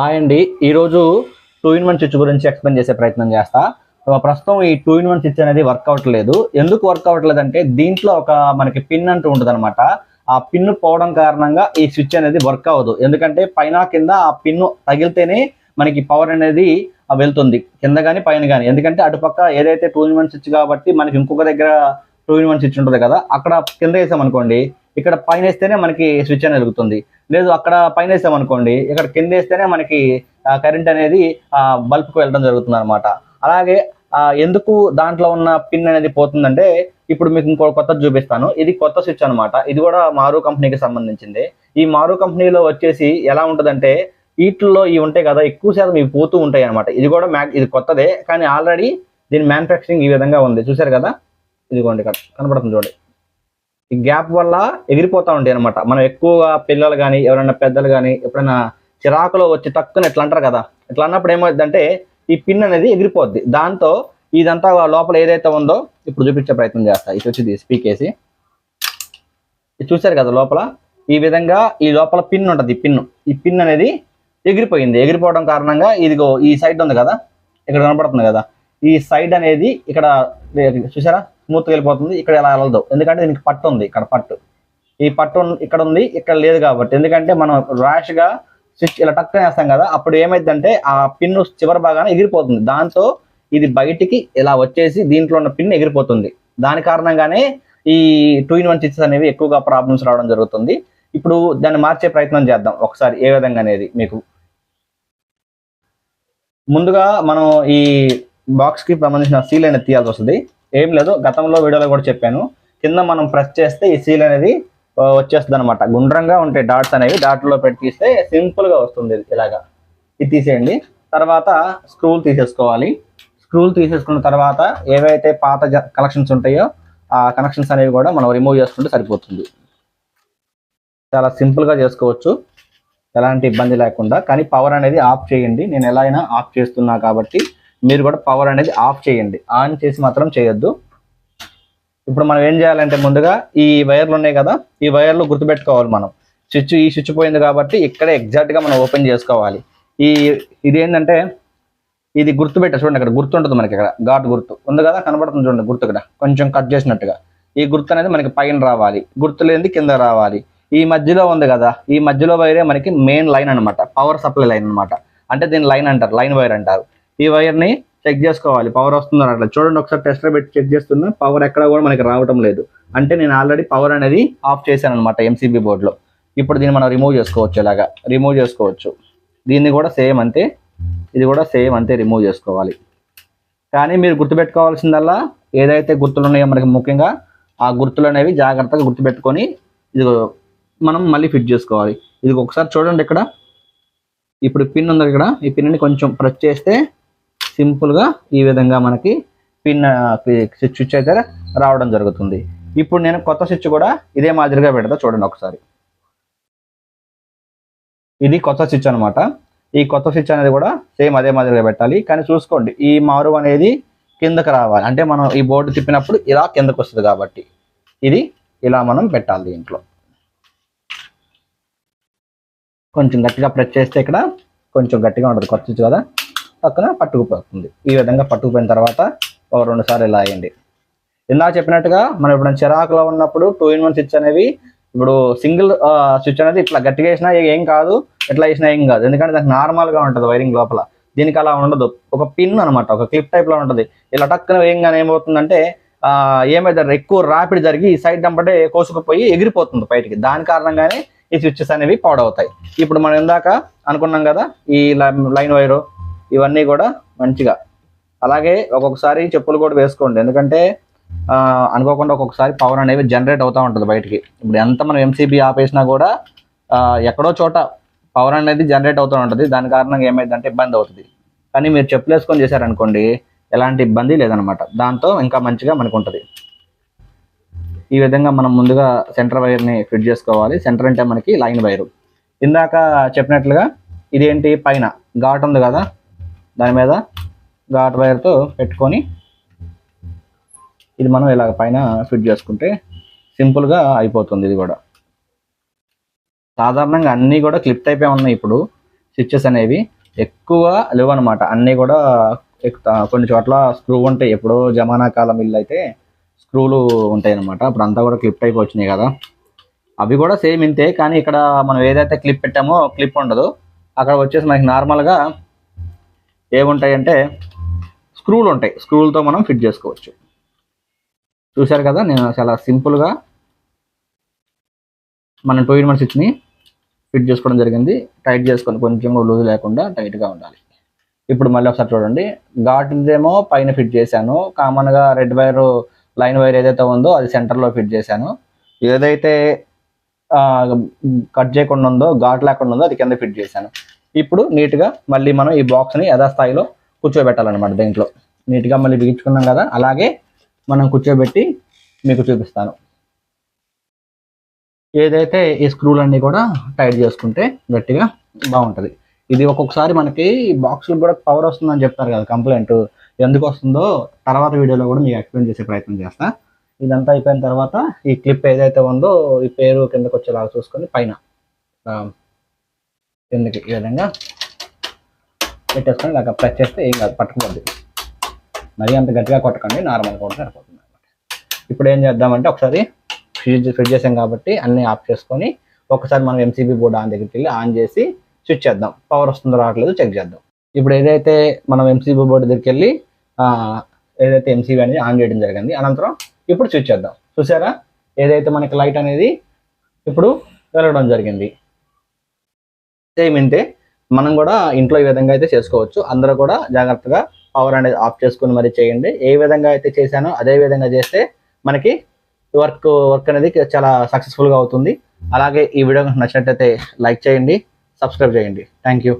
Hi అండి. ఈరోజు two in one switch గురించి ఎక్స్ప్లెయిన్ చేసే ప్రయత్నం చేస్తా. ప్రస్తుతం ఈ టూ ఇన్ వన్ స్విచ్ అనేది వర్క్ అవ్వట్లేదు ఎందుకు వర్క్ అవ్వట్లేదు అంటే దీంట్లో ఒక మనకి పిన్ అంటూ ఉంటుంది అనమాట ఆ పిన్ పోవడం కారణంగా ఈ స్విచ్ అనేది వర్క్ అవ్వదు. ఎందుకంటే పైన కింద ఆ పిన్ తగిలితేనే మనకి పవర్ అనేది వెళ్తుంది. కింద కానీ పైన కానీ ఎందుకంటే అటుపక్క ఏదైతే టూ ఇన్ వన్ స్విచ్ కాబట్టి మనకి ఇంకొక దగ్గర టూ ఇన్ వన్ స్విచ్ ఉంటుంది కదా అక్కడ కింద వేసామనుకోండి ఇక్కడ పైన వేస్తేనే మనకి స్విచ్ అనేది వెలుగుతుంది. లేదు అక్కడ పైన వేసాం అనుకోండి ఇక్కడ కింద వేస్తేనే మనకి కరెంట్ అనేది ఆ బల్బ్కి వెళ్ళడం జరుగుతుంది అనమాట అలాగే ఎందుకు దాంట్లో ఉన్న పిన్ అనేది పోతుందంటే ఇప్పుడు మీకు ఇంకో కొత్త చూపిస్తాను. ఇది కొత్త స్విచ్ అనమాట ఇది కూడా మారు కంపెనీకి సంబంధించింది. ఈ మారు కంపెనీలో వచ్చేసి ఎలా ఉంటుందంటే వీటిల్లో ఇవి ఉంటాయి కదా ఎక్కువ శాతం ఇవి పోతూ ఉంటాయి అనమాట ఇది కూడా మ్యాక్ ఇది కొత్తదే కానీ ఆల్రెడీ దీని మ్యానుఫ్యాక్చరింగ్ ఈ విధంగా ఉంది. చూసారు కదా? ఇదిగోండి ఇక్కడ కనపడుతుంది చూడండి. ఈ గ్యాప్ వల్ల ఎగిరిపోతా ఉంటాయి అనమాట మనం ఎక్కువగా పిల్లలు కానీ ఎవరైనా పెద్దలు కానీ ఎప్పుడైనా చిరాకులో వచ్చి తక్కువ ఇట్లా అంటారు కదా. ఇట్లా అన్నప్పుడు ఏమవుతుందంటే ఈ పిన్ అనేది ఎగిరిపోద్ది. దాంతో ఇదంతా లోపల ఏదైతే ఉందో ఇప్పుడు చూపించే ప్రయత్నం చేస్తా. ఇది వచ్చి స్పీకేసి ఇది చూశారు కదా లోపల? ఈ విధంగా ఈ లోపల పిన్ ఉంటుంది ఈ పిన్. ఈ పిన్ అనేది ఎగిరిపోయింది. ఎగిరిపోవడం కారణంగా ఇదిగో ఈ సైడ్ ఉంది కదా. ఇక్కడ కనపడుతుంది కదా. ఈ సైడ్ అనేది ఇక్కడ చూసారా స్మూత్ వెళ్ళిపోతుంది ఇక్కడ ఎలా వెళ్ళదు. ఎందుకంటే దీనికి పట్టు ఉంది ఇక్కడ పట్టు. ఈ పట్టు ఇక్కడ ఉంది ఇక్కడ లేదు కాబట్టి. ఎందుకంటే మనం ర్యాష్గా స్విచ్ ఇలా టక్కన వేస్తాం కదా అప్పుడు ఏమైందంటే ఆ పిన్ చివరి భాగాన ఎగిరిపోతుంది. దాంతో ఇది బయటికి ఇలా వచ్చేసి దీంట్లో ఉన్న పిన్ ఎగిరిపోతుంది. దాని కారణంగానే ఈ టూ ఇన్ వన్ స్విచ్స్ అనేవి ఎక్కువగా ప్రాబ్లమ్స్ రావడం జరుగుతుంది. ఇప్పుడు దాన్ని మార్చే ప్రయత్నం చేద్దాం ఒకసారి ఏ విధంగా అనేది మీకు. ముందుగా మనం ఈ బాక్స్కి సంబంధించిన సీల్ అనేది తీయాల్సి వస్తుంది. ఏం లేదు. గతంలో వీడియోలో కూడా చెప్పాను. కింద మనం ప్రెస్ చేస్తే ఈ సీల్ అనేది వచ్చేస్తుంది అనమాట గుండ్రంగా ఉంటాయి డాట్స్ అనేవి డాట్లో పెట్టి తీస్తే సింపుల్గా వస్తుంది ఇది ఇలాగా. ఇది తీసేయండి. తర్వాత స్క్రూలు తీసేసుకోవాలి. స్క్రూలు తీసేసుకున్న తర్వాత ఏవైతే పాత కనెక్షన్స్ ఉంటాయో ఆ కనెక్షన్స్ అనేవి కూడా మనం రిమూవ్ చేసుకుంటే సరిపోతుంది. చాలా సింపుల్గా చేసుకోవచ్చు. ఎలాంటి ఇబ్బంది లేకుండా. కానీ పవర్ అనేది ఆఫ్ చేయండి. నేను ఎలా అయినా ఆఫ్ చేస్తున్నా కాబట్టి మీరు కూడా పవర్ అనేది ఆఫ్ చేయండి. ఆన్ చేసి మాత్రం చేయొద్దు. ఇప్పుడు మనం ఏం చేయాలంటే ముందుగా ఈ వైర్లు ఉన్నాయి కదా ఈ వైర్లు గుర్తుపెట్టుకోవాలి మనం. స్విచ్ ఈ స్విచ్ పోయింది కాబట్టి ఇక్కడ ఎగ్జాక్ట్గా మనం ఓపెన్ చేసుకోవాలి. ఈ ఇది ఏంటంటే ఇది గుర్తు పెట్ట చూడండి ఇక్కడ గుర్తు ఉంటుంది మనకి ఇక్కడ ఘాట్ గుర్తు. ఉంది కదా? కనబడుతుంది చూడండి గుర్తు ఇక్కడ. కొంచెం కట్ చేసినట్టుగా. ఈ గుర్తు అనేది మనకి పైన రావాలి. గుర్తు లేనిది కింద రావాలి. ఈ మధ్యలో ఉంది కదా ఈ మధ్యలో వైరే మనకి మెయిన్ లైన్ అన్నమాట. పవర్ సప్లై లైన్ అన్నమాట. అంటే దీని లైన్ అంటారు లైన్ వైర్ అంటారు. ఈ వైర్ని చెక్ చేసుకోవాలి. పవర్ వస్తుందని అట్లా. చూడండి ఒకసారి టెస్టర్ పెట్టి చెక్ చేస్తున్నా. పవర్ ఎక్కడ కూడా మనకి రావటం లేదు. అంటే నేను ఆల్రెడీ పవర్ అనేది ఆఫ్ చేశాను అనమాట ఎంసీబీ బోర్డులో ఇప్పుడు దీన్ని మనం రిమూవ్ చేసుకోవచ్చు ఇలాగా రిమూవ్ చేసుకోవచ్చు. దీన్ని కూడా సేమ్ అంతే. ఇది కూడా సేమ్ అంతే రిమూవ్ చేసుకోవాలి. కానీ మీరు గుర్తుపెట్టుకోవాల్సిందల్లా ఏదైతే గుర్తులు ఉన్నాయో మనకి ముఖ్యంగా ఆ గుర్తులు అనేవి జాగ్రత్తగా గుర్తుపెట్టుకొని ఇది మనం మళ్ళీ ఫిట్ చేసుకోవాలి. ఇది ఒకసారి చూడండి ఇక్కడ. ఇప్పుడు పిన్ ఉంది ఇక్కడ ఈ పిన్ని కొంచెం ప్రెస్ చేస్తే సింపుల్గా ఈ విధంగా మనకి పిన్ స్విచ్ అయితే రావడం జరుగుతుంది. ఇప్పుడు నేను కొత్త స్విచ్ కూడా ఇదే మాదిరిగా పెడతా చూడండి ఒకసారి. ఇది కొత్త స్విచ్ అనమాట ఈ కొత్త స్విచ్ అనేది కూడా సేమ్ అదే మాదిరిగా పెట్టాలి. కానీ చూసుకోండి ఈ మారు అనేది కిందకి రావాలి. అంటే మనం ఈ బోర్డు తిప్పినప్పుడు ఇలా కిందకు వస్తుంది కాబట్టి ఇది ఇలా మనం పెట్టాలి దీంట్లో. కొంచెం గట్టిగా ప్రెస్ చేస్తే ఇక్కడ కొంచెం గట్టిగా ఉంటుంది కొత్త స్విచ్ కదా. పక్కన పట్టుకుపోతుంది. ఈ విధంగా పట్టుకుపోయిన తర్వాత ఒక రెండు సార్లు ఇలా వేయండి ఇందాక చెప్పినట్టుగా మనం ఇప్పుడు చిరాకులో ఉన్నప్పుడు టూ ఇన్ వన్ స్విచ్ అనేవి ఇప్పుడు సింగిల్ స్విచ్ అనేది ఇట్లా గట్టిగా వేసినా ఏం కాదు ఎట్లా వేసినా ఏం కాదు. ఎందుకంటే దానికి నార్మల్గా ఉంటుంది వైరింగ్ లోపల. దీనికి అలా ఉండదు. ఒక పిన్ అన్నమాట ఒక క్లిప్ టైప్లో ఉంటుంది. ఇలా టక్కున వేయంగానే ఏమవుతుందంటే ఏమైతే ఎక్కువ రాపిడ్ జరిగి ఈ సైడ్ దంపటే కోసుకుపోయి ఎగిరిపోతుంది బయటికి. దాని కారణంగానే ఈ స్విచ్చెస్ అనేవి పాడవుతాయి. ఇప్పుడు మనం ఇందాక అనుకున్నాం కదా ఈ లైన్ వైరు ఇవన్నీ కూడా మంచిగా. అలాగే ఒక్కొక్కసారి చెప్పులు కూడా వేసుకోండి. ఎందుకంటే అనుకోకుండా ఒక్కొక్కసారి పవర్ అనేది జనరేట్ అవుతూ ఉంటుంది బయటికి. ఇప్పుడు ఎంత మనం ఎంసీబీ ఆపేసినా కూడా ఎక్కడో చోట పవర్ అనేది జనరేట్ అవుతూ ఉంటుంది. దాని కారణంగా ఏమైందంటే ఇబ్బంది అవుతుంది. కానీ మీరు చెప్పులు వేసుకొని చేశారనుకోండి ఎలాంటి ఇబ్బంది లేదనమాట. దాంతో ఇంకా మంచిగా మనకు ఉంటుంది. ఈ విధంగా మనం ముందుగా సెంటర్ వైర్ని ఫిట్ చేసుకోవాలి. సెంటర్ అంటే మనకి లైన్ వైరు ఇందాక చెప్పినట్లుగా ఇదేంటి? పైన. ఘాట్ ఉంది కదా? దాని మీద ఘాట్ వైర్తో పెట్టుకొని ఇది మనం ఇలా పైన ఫిట్ చేసుకుంటే సింపుల్గా అయిపోతుంది ఇది కూడా. సాధారణంగా అన్నీ కూడా క్లిప్ టైపే ఉన్నాయి ఇప్పుడు. స్విచ్చెస్ అనేవి ఎక్కువ లేవు అనమాట అన్నీ కూడా ఎక్కు- కొన్ని చోట్ల స్క్రూ ఉంటాయి. ఎప్పుడో జమానా కాలం ఇల్లు అయితే స్క్రూలు ఉంటాయి అనమాట ఇప్పుడు అంతా కూడా క్లిప్ టైప్ వచ్చినాయి కదా. అవి కూడా సేమ్ ఇంతే. కానీ ఇక్కడ మనం ఏదైతే క్లిప్ పెట్టామో క్లిప్ ఉండదు. అక్కడ వచ్చేసి మనకి నార్మల్గా ఏముంటాయంటే స్క్రూలు ఉంటాయి స్క్రూలతో మనం ఫిట్ చేసుకోవచ్చు. చూశారు కదా నేను చాలా సింపుల్గా మనం టూ ఇన్ వన్ స్విచ్ని ఫిట్ చేసుకోవడం జరిగింది. టైట్ చేసుకొని కొంచెం లూజ్ లేకుండా టైట్గా ఉండాలి. ఇప్పుడు మళ్ళీ ఒకసారి చూడండి. ఘాట్దేమో పైన ఫిట్ చేశాను. కామన్గా రెడ్ వైర్ లైన్ వైర్ ఏదైతే ఉందో అది సెంటర్లో ఫిట్ చేశాను. ఏదైతే కట్ చేయకుండా ఉందో ఘాట్ లేకుండా ఉందో అది కింద ఫిట్ చేశాను. ఇప్పుడు నీట్గా మళ్ళీ మనం ఈ బాక్స్ని యథాస్థాయిలో కూర్చోబెట్టాలన్నమాట దీంట్లో. నీట్గా మళ్ళీ బిగించుకున్నాం కదా అలాగే మనం కూర్చోబెట్టి మీకు చూపిస్తాను. ఏదైతే ఈ స్క్రూలన్నీ కూడా టైట్ చేసుకుంటే గట్టిగా బాగుంటుంది. ఇది ఒక్కొక్కసారి మనకి బాక్సులు కూడా పవర్ వస్తుందని చెప్తారు కదా కంప్లైంట్. ఎందుకు వస్తుందో తర్వాత వీడియోలో కూడా మీకు ఎక్స్ప్లెయిన్ చేసే ప్రయత్నం చేస్తా. ఇదంతా అయిపోయిన తర్వాత ఈ క్లిప్ ఏదైతే ఉందో ఈ పేరు కిందకు వచ్చేలాగా చూసుకొని పైన కిందకి ఈ విధంగా పెట్టేసుకొని ఇలాగ ప్రెస్ చేస్తే ఏం కాదు పట్టుకుపోద్ది మరీ అంత గట్టిగా కొట్టకండి నార్మల్ కూడా సరిపోతుంది అనమాట ఇప్పుడు ఏం చేద్దామంటే ఒకసారి ఫ్రిడ్జ్ ఫ్రిడ్జ్ చేసాం కాబట్టి అన్నీ ఆఫ్ చేసుకొని ఒకసారి మనం ఎంసీబీ బోర్డు ఆన్ దగ్గరికి వెళ్ళి ఆన్ చేసి స్విచ్ చేద్దాం. పవర్ వస్తుందో రావట్లేదు చెక్ చేద్దాం. ఇప్పుడు ఏదైతే మనం ఎంసీబీ బోర్డు దగ్గరికి వెళ్ళి ఏదైతే ఎంసీబీ అనేది ఆన్ చేయడం జరిగింది అనంతరం ఇప్పుడు స్విచ్ చేద్దాం. చూసారా? ఏదైతే మనకి లైట్ అనేది ఇప్పుడు వెలగడం జరిగింది. సేమ్ మనం కూడా ఇంట్లో ఈ విధంగా అయితే చేసుకోవచ్చు. అందరూ కూడా జాగ్రత్తగా పవర్ అనేది ఆఫ్ చేసుకుని మరి చేయండి. ఏ విధంగా అయితే చేశానో అదే విధంగా చేస్తే మనకి వర్క్ వర్క్ అనేది చాలా సక్సెస్ఫుల్గా అవుతుంది. అలాగే ఈ వీడియో నచ్చినట్టయితే లైక్ చేయండి సబ్స్క్రైబ్ చేయండి. Thank you